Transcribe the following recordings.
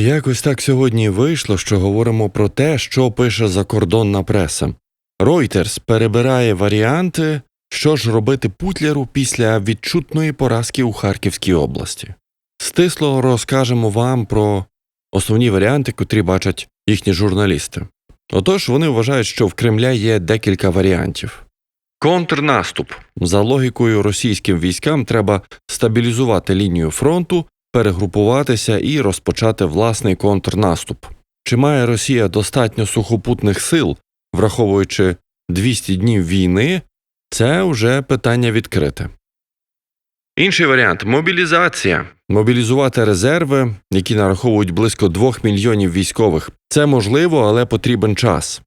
Якось так сьогодні вийшло, що говоримо про те, що пише закордонна преса. Reuters перебирає варіанти, що ж робити Путляру після відчутної поразки у Харківській області. Стисло розкажемо вам про основні варіанти, котрі бачать їхні журналісти. Отож, вони вважають, що в Кремля є декілька варіантів. Контрнаступ. За логікою російським військам треба стабілізувати лінію фронту, перегрупуватися і розпочати власний контрнаступ. Чи має Росія достатньо сухопутних сил, враховуючи 200 днів війни, це вже питання відкрите. Інший варіант мобілізація. Мобілізувати резерви, які нараховують близько 2 мільйонів військових. Це можливо, але потрібен час.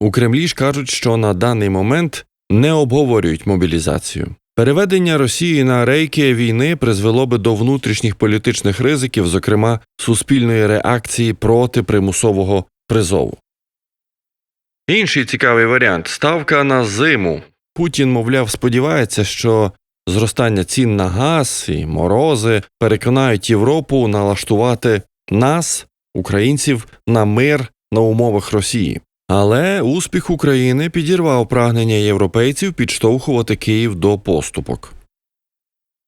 У Кремлі ж кажуть, що на даний момент не обговорюють мобілізацію. Переведення Росії на рейки війни призвело би до внутрішніх політичних ризиків, зокрема суспільної реакції проти примусового призову. Інший цікавий варіант ставка на зиму. Путін, мовляв, сподівається, що зростання цін на газ і морози переконають Європу налаштувати нас, українців, на мир на умовах Росії. Але успіх України підірвав прагнення європейців підштовхувати Київ до поступок.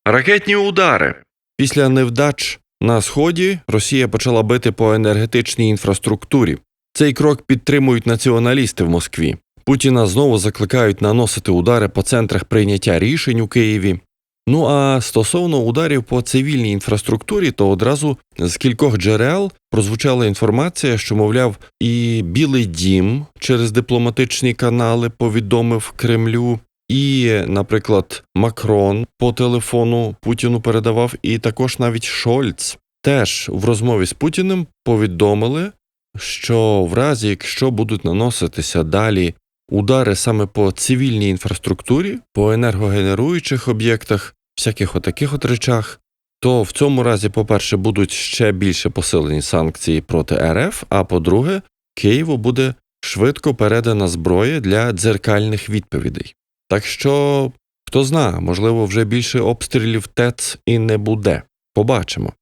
Ракетні удари. Після невдач на сході Росія почала бити по енергетичній інфраструктурі. Цей крок підтримують націоналісти в Москві. Путіна знову закликають наносити удари по центрах прийняття рішень у Києві. Ну а стосовно ударів по цивільній інфраструктурі, то одразу з кількох джерел прозвучала інформація, що, мовляв, і Білий Дім через дипломатичні канали повідомив Кремлю, і, наприклад, Макрон по телефону Путіну передавав, і також навіть Шольц теж в розмові з Путіним повідомили, що в разі, якщо будуть наноситися далі удари саме по цивільній інфраструктурі, по енергогенеруючих об'єктах, всяких отаких от речах, то в цьому разі, по-перше, будуть ще більше посилені санкції проти РФ, а по-друге, Києву буде швидко передана зброя для дзеркальних відповідей. Так що, хто зна, можливо, вже більше обстрілів ТЕЦ і не буде. Побачимо.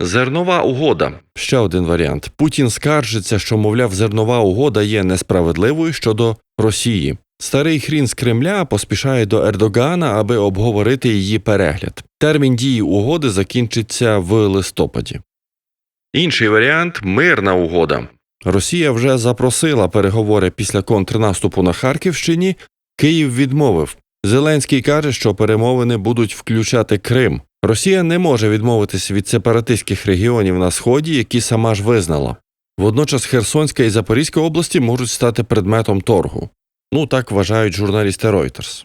Зернова угода ще один варіант. Путін скаржиться, що, мовляв, зернова угода є несправедливою щодо Росії. Старий хрін з Кремля поспішає до Ердогана, аби обговорити її перегляд. Термін дії угоди закінчиться в листопаді. Інший варіант мирна угода. Росія вже запросила переговори після контрнаступу на Харківщині. Київ відмовив. Зеленський каже, що перемовини будуть включати Крим. Росія не може відмовитися від сепаратистських регіонів на сході, які сама ж визнала. Водночас Херсонська і Запорізька області можуть стати предметом торгу. Ну так вважають журналісти Reuters.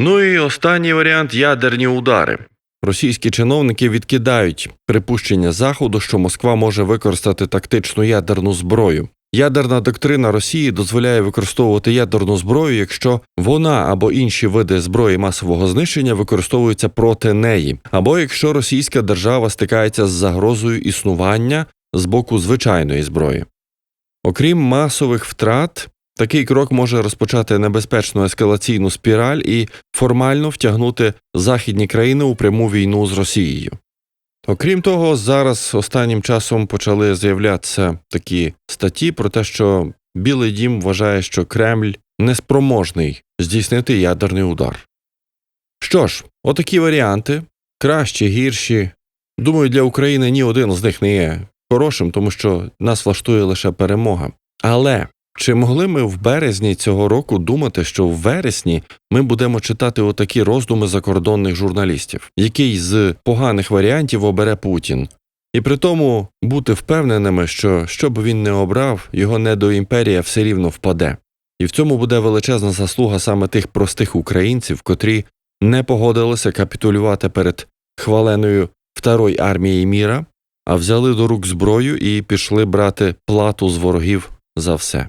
Ну і останній варіант ядерні удари. Російські чиновники відкидають припущення Заходу, що Москва може використати тактичну ядерну зброю. Ядерна доктрина Росії дозволяє використовувати ядерну зброю, якщо вона або інші види зброї масового знищення використовуються проти неї, або якщо російська держава стикається з загрозою існування з боку звичайної зброї. Окрім масових втрат, такий крок може розпочати небезпечну ескалаційну спіраль і формально втягнути західні країни у пряму війну з Росією. Окрім того, зараз останнім часом почали з'являтися такі статті про те, що Білий Дім вважає, що Кремль неспроможний здійснити ядерний удар. Що ж, отакі варіанти кращі, гірші. Думаю, для України ні один з них не є хорошим, тому що нас влаштує лише перемога. Але чи могли ми в березні цього року думати, що в вересні ми будемо читати отакі роздуми закордонних журналістів, який з поганих варіантів обере Путін, і при тому бути впевненими, що що б він не обрав, його недоімперія все рівно впаде, і в цьому буде величезна заслуга саме тих простих українців, котрі не погодилися капітулювати перед хваленою Второї армії міра, а взяли до рук зброю і пішли брати плату з ворогів за все.